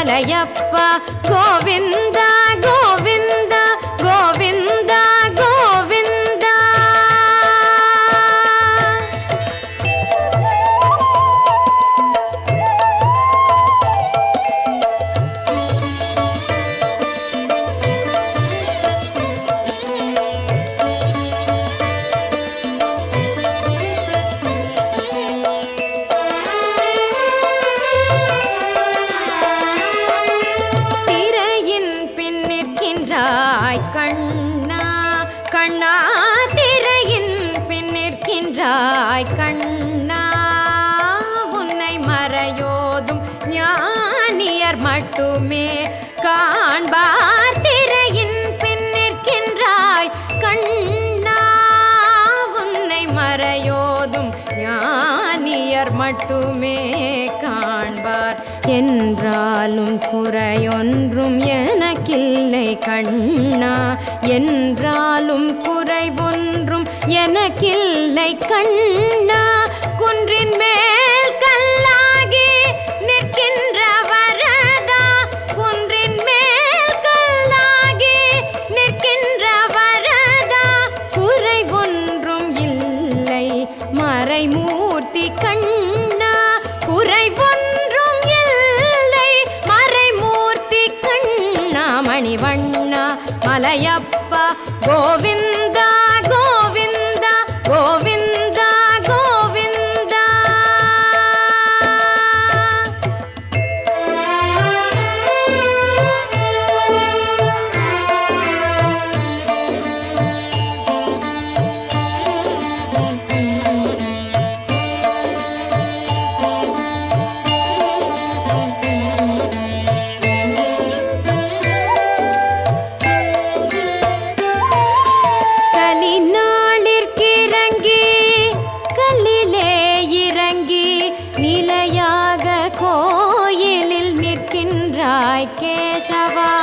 மலையப்பா கோவிந்தா கோவிந்தா. திரையின் பின் நிற்கின்றாய் கண்ணா. உன்னை மறையோதும் ஞானியர் மட்டுமே காண்பார். ஞானியர் மட்டுமே காண்பார். என்றாலும் குறையொன்றும் எனக்கில்லை கண்ணா. என்றாலும் குறை ஒன்றும் எனக்கில்லை கண்ணா. குன்றின் மேல் கல்லாகி நிற்கின்ற வரதா. குன்றின் மேல் கல்லாகி நிற்கின்ற வரதா. குறை ஒன்றும் இல்லை மறைமூர்த்தி கண்ணா குறை ஒன்றும் இல்லை. மறைமூர்த்தி கண்ணா மணிவண்ணா மலையப்பா கோவிந்த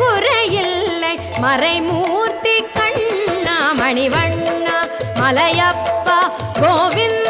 குறையில்லை. மறைமூர்த்தி கண்ணா மணிவண்ணா மலையப்பா கோவிந்த